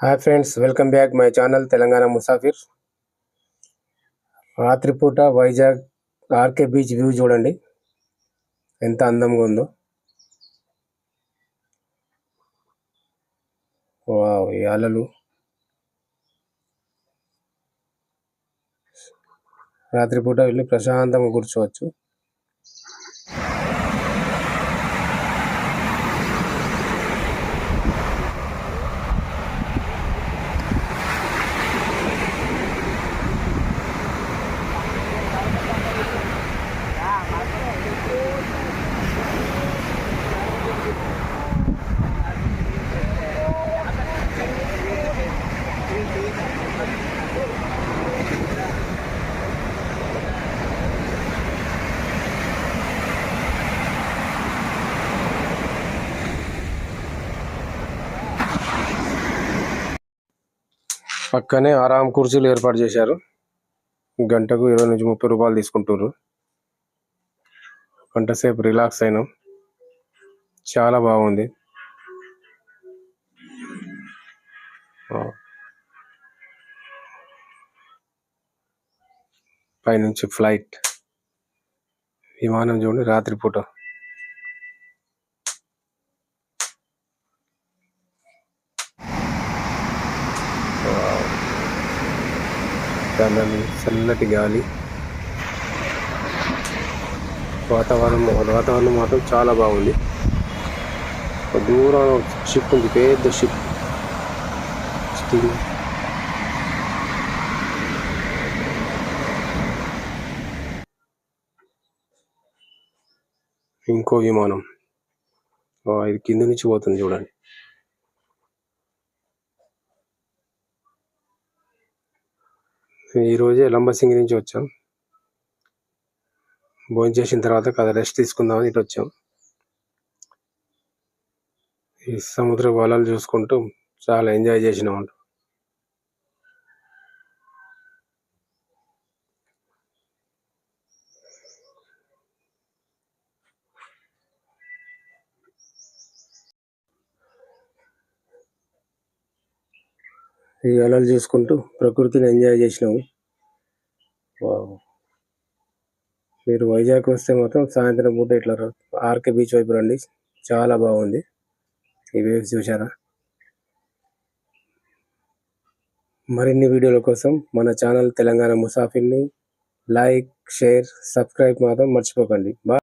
Hi friends welcome back my channel Telangana Musafir రాత్రిపూట Vizag RK beach view చూడండి. ఎంత అందంగా ఉందో. వావ్ ఈ అలలు. రాత్రిపూట వెళ్ళి ప్రశాంతంగా కూర్చోవచ్చు. పక్కనే ఆరాం కుర్చీలు ఏర్పాటు చేశారు. గంటకు ఇరవై నుంచి ముప్పై రూపాయలు తీసుకుంటారు గంట సేపు రిలాక్స్ అయినాం. చాలా బాగుంది. పైనుంచి ఫ్లైట్. విమానం చూడండి రాత్రిపూట. చల్లని చల్లటి గాలి. వాతావరణం వాతావరణం మాత్రం చాలా బాగుంది. దూరం షిప్ ఉంది పెద్ద షిప్. ఇంకో విమానం. ఇది కింద నుంచి పోతుంది చూడండి. ఈరోజే లంబసింగి నుంచి వచ్చాం. భోజనం చేసిన తర్వాత కదా రెస్ట్ తీసుకుందామని ఇటు వచ్చాం. ఈ సముద్ర వలలు చూసుకుంటూ చాలా ఎంజాయ్ చేసినాం ఈ అలలు చూసుకుంటూ ప్రకృతిని ఎంజాయ్ చేసినాము. వావ్. మీరు వైజాగ్ వస్తే మాత్రం సాయంత్రం పూట ఇట్లా ఆర్కే బీచ్ వైపు రండి. చాలా బాగుంది. ఈ వేవ్స్ చూసారా మరిన్ని వీడియోల కోసం మన ఛానల్ తెలంగాణ ముసాఫిర్ని లైక్ షేర్ సబ్స్క్రైబ్ మాత్రం మర్చిపోకండి. బాయ్